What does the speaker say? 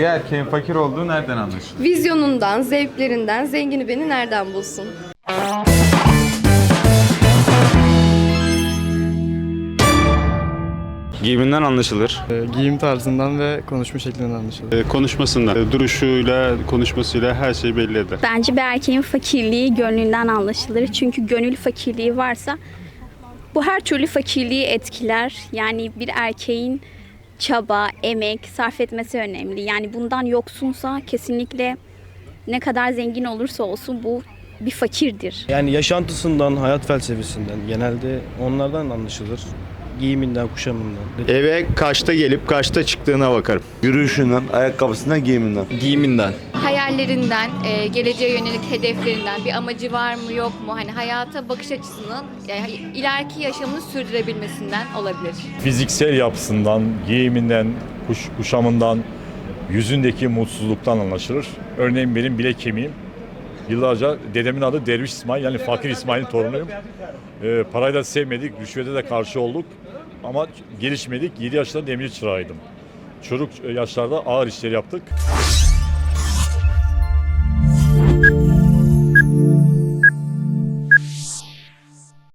Bir erkeğin fakir olduğu nereden anlaşılır? Vizyonundan, zevklerinden, zengini beni nereden bulsun? Giyiminden anlaşılır. Ee, Giyim tarzından ve konuşma şeklinden anlaşılır. E, konuşmasından, e, duruşuyla, konuşmasıyla her şey belli eder. Bence bir erkeğin fakirliği gönlünden anlaşılır. Çünkü gönül fakirliği varsa bu her türlü fakirliği etkiler. Yani bir erkeğin çaba, emek sarf etmesi önemli. Yani bundan yoksunsa kesinlikle ne kadar zengin olursa olsun bu bir fakirdir. Yani yaşantısından, hayat felsefesinden genelde onlardan anlaşılır. Giyiminden, kuşamından. Eve kaçta gelip kaçta çıktığına bakarım. Yürüyüşünden, ayakkabısından, giyiminden. Giyiminden. hayallerinden, e, geleceğe yönelik hedeflerinden bir amacı var mı yok mu? Hani hayata bakış açısının yani ileriki yaşamını sürdürebilmesinden olabilir. fiziksel yapısından, giyiminden, kuş, kuşamından, yüzündeki mutsuzluktan anlaşılır. Örneğin benim bile kemiğim. Yıllarca dedemin adı Derviş İsmail yani Fakir İsmail'in torunuyum. Ee, parayı da sevmedik, rüşvete de karşı olduk. Ama gelişmedik. 7 yaşında demir çırağıydım. Çocuk yaşlarda ağır işleri yaptık.